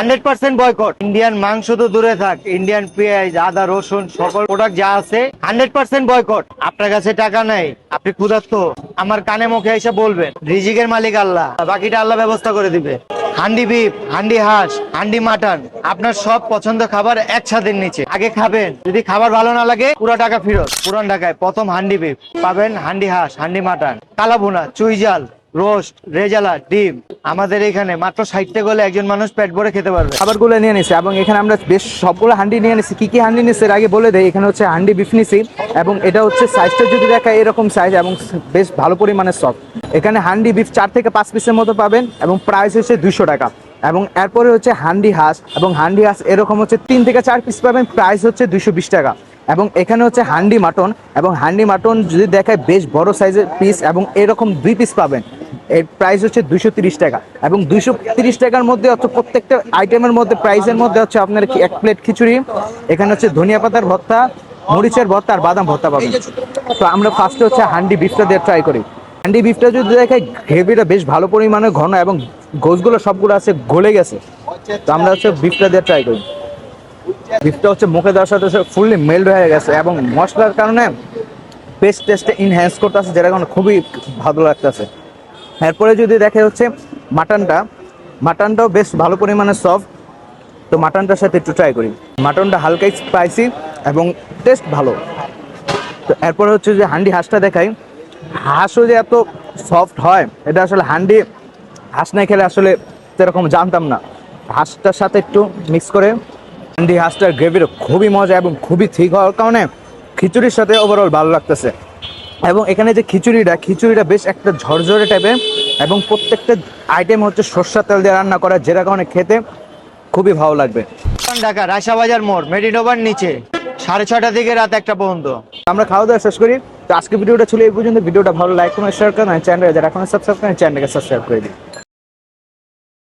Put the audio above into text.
Hundred percent boycott. Indian মাংস তো দূরে থাক, ইন্ডিয়ান পেঁয়াজ, আদা, রসুন, সকল প্রোডাক্ট যা আছে, হান্ড্রেড পার্সেন্ট বয়কট। আপনার কাছে টাকা নাই, আপনি ক্ষুধার্ত। আমার কানে মুখে এসে বলবেন, রিজিকের মালিক আল্লাহ, বাকিটা আল্লাহ ব্যবস্থা করে দিবে। হান্ডি বিফ, হান্ডি হাঁস, হান্ডি মাটন, আপনার সব পছন্দ খাবার এক ছাদের নিচে। আগে খাবেন, যদি খাবার ভালো না লাগে, পুরো টাকা ফেরত। পুরান ঢাকায় প্রথম হান্ডি বিফ, পাবেন হান্ডি হাঁস, হান্ডি মাটন, কালাভুনা চুইজাল রোস্ট, রেজালা, ডিম। আমাদের এখানে মাত্র ষাট গেলে একজন মানুষ পেট ভরে খেতে পারবে। খাবারগুলো নিয়ে নিছি এবং এখানে আমরা বেশ সবগুলো হান্ডি নিয়ে নিছি। কি কি হান্ডি নিছি এর আগে বলে দেয় এখানে হচ্ছে হান্ডি বিফ নিছি এবং এটা হচ্ছে সাইজটা যদি দেখা এরকম সাইজ এবং বেশ ভালো পরিমাণের সফট এখানে হান্ডি বিফ চার থেকে পাঁচ পিসের মতো পাবেন এবং প্রাইস হচ্ছে দুইশো টাকা। এবং এরপরে হচ্ছে হান্ডি হাঁস এবং হান্ডি হাঁস এরকম হচ্ছে তিন থেকে চার পিস পাবেন প্রাইস হচ্ছে দুইশো বিশ টাকা। এবং এখানে হচ্ছে হান্ডি মাটন এবং হান্ডি মাটন যদি দেখায় বেশ বড় সাইজের পিস এবং এরকম দুই পিস পাবেন। এর প্রাইস হচ্ছে তিরিশ টাকা এবং তিরিশ টাকার মধ্যে হচ্ছে প্রত্যেকটা আইটেমের মধ্যে প্রাইসের মধ্যে হচ্ছে আপনার এক প্লেট খিচুড়ি, এখানে হচ্ছে ধনিয়া পাতার ভর্তা, মরিচের ভর্তা আর বাদাম ভর্তা পাবেন। তো আমরা ফার্স্টে হচ্ছে হান্ডি বিফটা দিয়ে ট্রাই করি। হান্ডি বিফটা যদি দেখাই গ্রেভিটা বেশ ভালো পরিমাণে ঘন এবং গোসগুলো সবগুলো আছে, গলে গেছে। তো আমরা হচ্ছে বিফটা দিয়ে ট্রাই করি। বিফটা হচ্ছে মুখে দেওয়ার সাথে ফুললি মেল্ড হয়ে গেছে এবং মশলার কারণে পেস্ট টেস্টে ইনহ্যান্স করতেছে যেটা কারণে খুবই ভালো লাগতেছে। এরপরে যদি দেখে হচ্ছে মাটনটা, মাটনটাও বেশ ভালো পরিমাণে সফট তো মাটনটার সাথে একটু ট্রাই করি। মাটনটা হালকাই স্পাইসি এবং টেস্ট ভালো। তো এরপরে হচ্ছে যে হান্ডি হাঁসটা দেখাই। হাঁসও যে এত সফট হয়, এটা আসলে হান্ডি হাঁস না খেলে আসলে সেরকম জানতাম না। হাঁসটার সাথে একটু মিক্স করে। হান্ডি হাঁসটার গ্রেভিটা খুবই মজা এবং খুবই ঠিক হওয়ার কারণে খিচুড়ির সাথে ওভারঅল ভালো লাগতেছে। এবং এখানে যে খিচুড়িটা খিচুড়িটা বেশ একটা ঝরঝরে টাইপের এবং প্রত্যেকটা আইটেম হচ্ছে সর্ষা তেল দিয়ে রান্না করা যেটা কারণে খেতে খুবই ভালো লাগবে। ঢাকা রাশাবাজার মোড় মেডিনোভার নিচে সাড়ে ছটা থেকে রাত একটা পর্যন্ত। আমরা খাওয়া দাওয়া শেষ করি। তো আজকে ভিডিওটা ছিল এই পর্যন্ত। ভিডিওটা ভালো লাইক করে শেয়ার করেন। চ্যানেল যারা এখনও সাবস্ক্রাইব করেন চ্যানেলকে সাবস্ক্রাইব করে দিন।